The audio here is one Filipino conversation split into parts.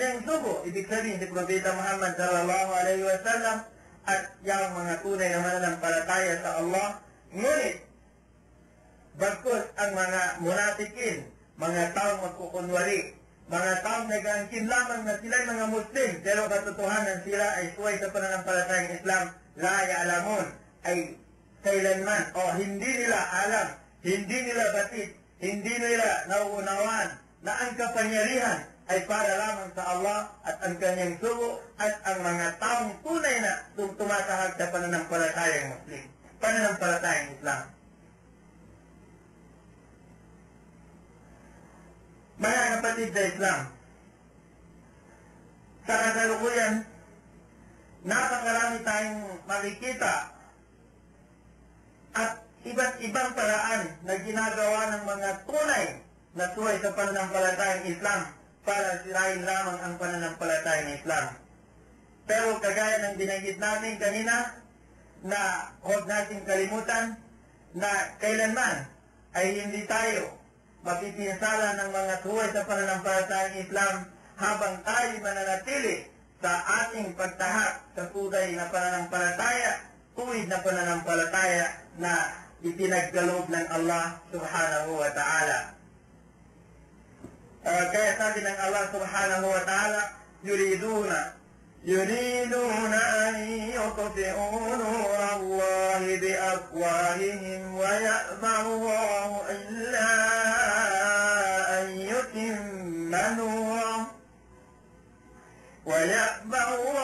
Yung sugo, ibig sabihin si Propeta Muhammad sallallahu alaihi wasallam at yung mga tunay na mananampalataya sa Allah. Ngunit, bagkus ang mga munatikin, mga taong magkukunwari, mga taong nag-aangkin lamang na sila mga Muslim, pero katotohanan sila ay suway sa pananampalatayang Islam, la ya'lamun, ay kailanman, o hindi nila alam, hindi nila batid, hindi nila nauunawaan na ang kapangyarihan ay para lamang sa Allah at ang kanyang sugo at ang mga taong tunay na tum- tumatahag sa pananampalatayang Muslim, pananampalatayang Islam. Mga kapatid sa Islam, sa kasalukuyan, napakarami tayong makikita at iba't ibang paraan na ginagawa ng mga tunay na suway sa pananampalatayang Islam para sirain lamang ang pananampalatayang Islam. Pero kagaya ng binanggit natin kanina, na huwag natin kalimutan na kailanman ay hindi tayo mapipinsala ng mga suway sa pananampalatayang Islam habang tayo mananatili sa ating pagtahak sa tunay na pananampalataya, tuwid na pananampalataya na ipinagkaloob ng Allah subhanahu wa ta'ala. Allah subhanahu wa ta'ala, yuriduna يريدون أن يطفئوا نور الله بأفواههم ويأبى الله إلا أن يتم نوره ويأبى الله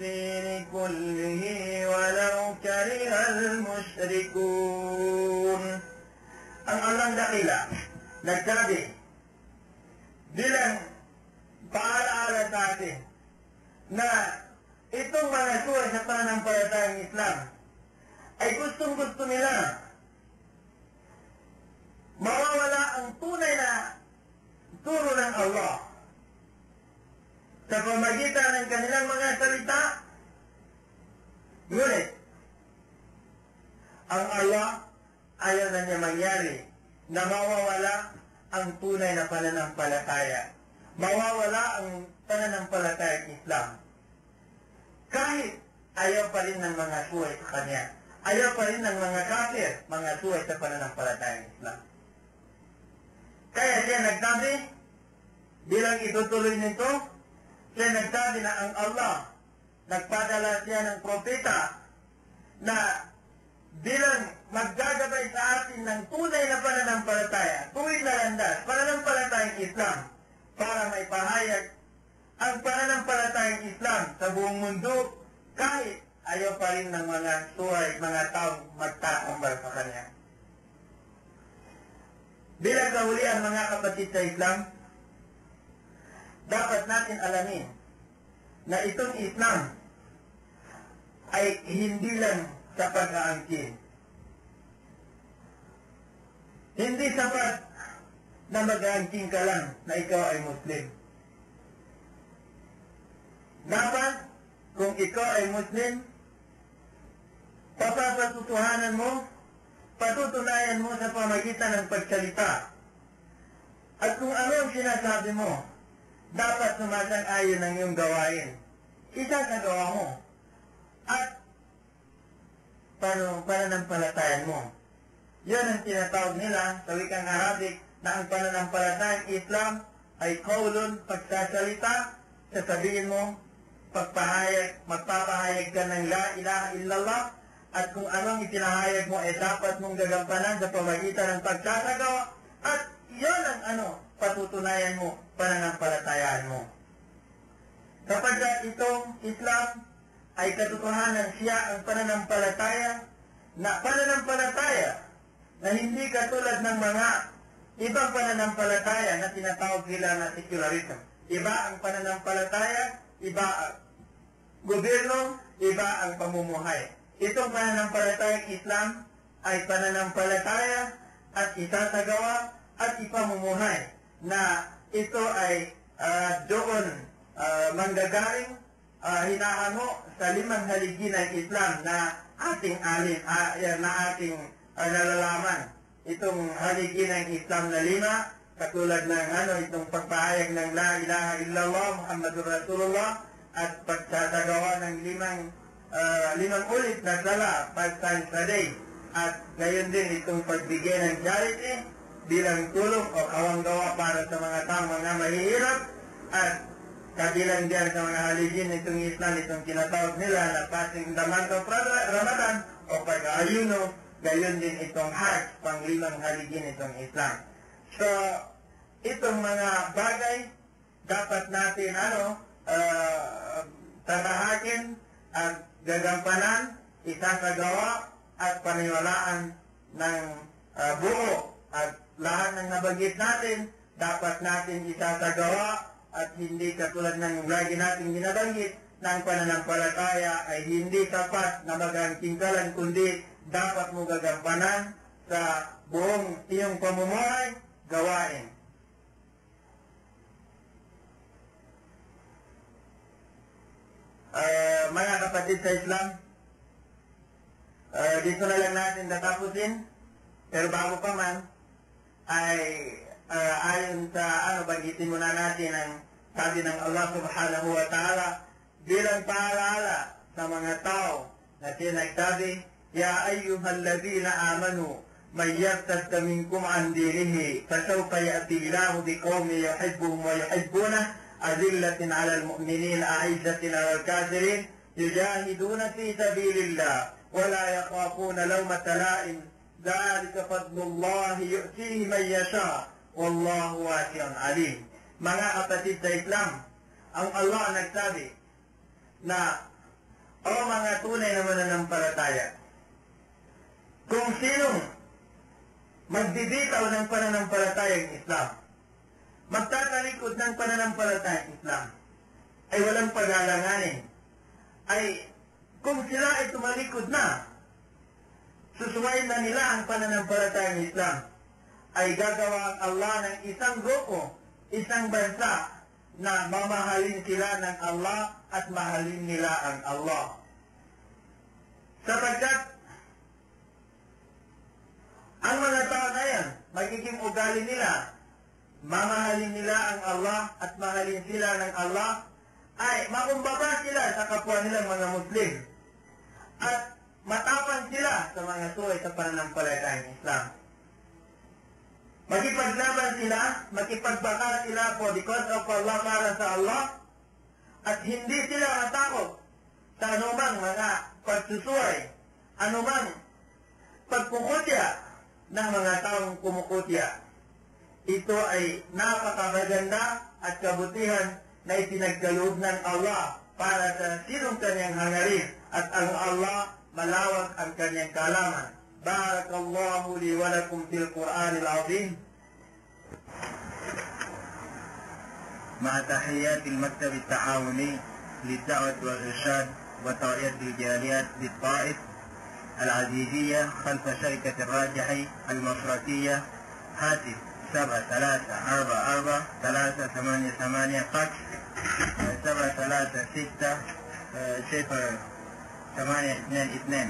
الدين كله ولو كره المشركون Ang Allah dakila, nagsabi, bilang paalaala sa atin na itong mga suway sa pananampalatayang Islam ay gustong gusto nila mawawala ang tunay na turo ng Allah sa pamagitan ng kanilang mga salita. Ngunit, ang Allah ayaw na niya mangyari na mawawala ang tunay na pananampalataya. Mawawala ang pananampalatayang Islam. Kahit ayaw pa rin ng mga suway sa Kanya. Ayaw pa rin ng mga kafir, mga suway sa pananampalatayang Islam. Kaya siya nagsabi, bilang itutuloy nito, siya nagsabi na ang Allah, nagpadala siya ng propeta na bilang maggagabay sa atin ng tunay na pananampalataya, tuwid na landas, pananampalatayang Islam, para may pahayag ang pananampalatayang Islam sa buong mundo, kahit ayaw pa rin ng mga suway, mga taong magtatambal sa Kanya. Bilang kahulian mga kapatid sa Islam, dapat natin alamin na itong Islam ay hindi lang sa pag-aangkin. Hindi sapat na mag-aangkin ka lang na ikaw ay Muslim. Dapat, kung ikaw ay Muslim, papapatutuhanan mo patutunayan mo sa pamagitan ng pagsalita. At kung ano ang sinasabi mo, dapat sumasang-ayon ng iyong gawain. Isasagawa mo. At paano pananampalatayan mo. Yan ang tinatawag nila sa wikang Arabic na ang pananampalatayang Islam ay kaulon, pagsasalita, sasabihin mo, pagpahayag, magpapahayag ka ng la ilaha illallah, at kung anong itinahayag mo ay dapat mong gagampanan sa pamagitan ng pagsasagawa at yan ang ano, patutunayan mo, pananampalatayaan mo. Kapag itong Islam ay katotohanan siya ang pananampalataya na pananampalataya na hindi katulad ng mga ibang pananampalataya na tinatawag nila na secularism. Iba ang pananampalataya, iba ang gobyerno, iba ang pamumuhay. Itong pananampalatayang Islam ay pananampalataya at isasagawa at ipamumuhay na ito ay ah, doon ah, manggagaling ah, hinahango sa limang haligi ng Islam na ating alin, ah, yan, na ating ah, nalalaman. Itong haligi ng Islam na lima, katulad ng ano, itong pagpahayag ng La ilaha illallah, Muhammadur Rasulullah, at pagtatagawa ng limang ah, limang ulit na sala, five times a day. At gayon din itong pagbigay ng charity bilang tulong o kawanggawa para sa mga taong mga mahihirap at kabilang diyan sa mga haligin itong Islam, itong tinatawag nila na passing the month of Ra- Ramadan o pag-ayuno, gayon din itong Hajj, panglimang haligin itong Islam. So, itong mga bagay dapat natin ano, uh, tatahakin at gagampanan, isasagawa at paniwalaan ng ah, buo at lahat ng nabanggit natin dapat natin isasagawa at hindi katulad ng lagi natin binabanggit na ang pananampalataya ay hindi tapat na magangkingkalan kundi dapat mo gagampanan sa buong iyong pamumuhay gawain. Ah, mga kapatid sa Islam, ah, dito na lang natin tatapusin. Pero bago pa man, ay uh, ayon sa ano, bagitin muna natin ang sabi ng Allah subhanahu wa ta'ala bilang paalaala sa mga tao na sinagsabi, Ya ayyuhallazina amanu, may yartasta minkum an dinihi, fasawfa ya'ti ilahu biqawmi yuhibbuhum wa yuhibbuna, azillatin ala al-mu'minin, a'izzatin ala al-kafirin, yujahiduna fi sabilillah, wala yakhafuna lawmata la'im, ذلك فضل الله يؤتيه من يشاء والله واسع عليم mga kapatid sa Islam ang Allah nagsabi na o mga tunay na mananampalataya kung sinong magbibitaw ng pananampalatayang Islam magtatalikod ng pananampalatayang Islam ay walang pag-alanganin. Ay kung sila ay tumalikod na, susuwayin na nila ang pananampalatayang Islam, ay gagawa ang Allah ng isang grupo, isang bansa na mamahalin sila ng Allah at mahalin nila ang Allah. Sapagkat ang mga tao na yan, magiging ugali nila mamahalin nila ang Allah at mahalin sila ng Allah ay makumbaba sila sa kapwa nilang mga Muslim at matapang sila sa mga suway sa pananampalatayang Islam. Makipaglaban sila, makipagbaka sila for the cause of Allah para sa Allah at hindi sila matakot sa anumang mga pagsusuway, anumang pagpukutya ng mga taong kumukutya ito ay napakaganda at kabutihan na itinagkaloob ng Allah para sa sinong kanyang hangarin Allah malawak ang kanyang kalaman. Barakallahu li wa lakum fil Qur'an al-azim. مع تحيات المكتب التعاوني للدعوة والإرشاد وتوعية الجاليات بالطائف العزيزية خلف شركة الراجحي المفرطية هاتف سبعة ثلاثة أربعة أربعة ثلاثة ثمانية ثمانية فاكس سبعة ثلاثة ستة صفر Samanya Itnen Itnen.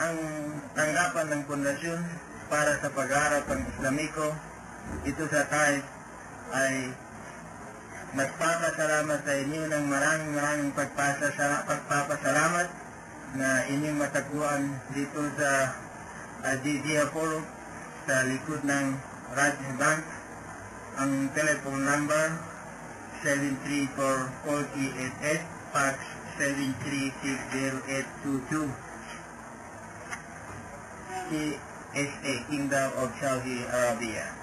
Ang tanggapan ng pundasyon para sa pag-aaral pang Islamiko, ito sa TAIF ay magpapasalamat sa inyo ng maraming maraming pagpasasala, pagpapasalamat na inyong matagpuan dito sa ah, Adizia Forum sa likod ng Rajin Bank. Ang telephone number 734 Park 7360822. He is a kingdom of Saudi Arabia.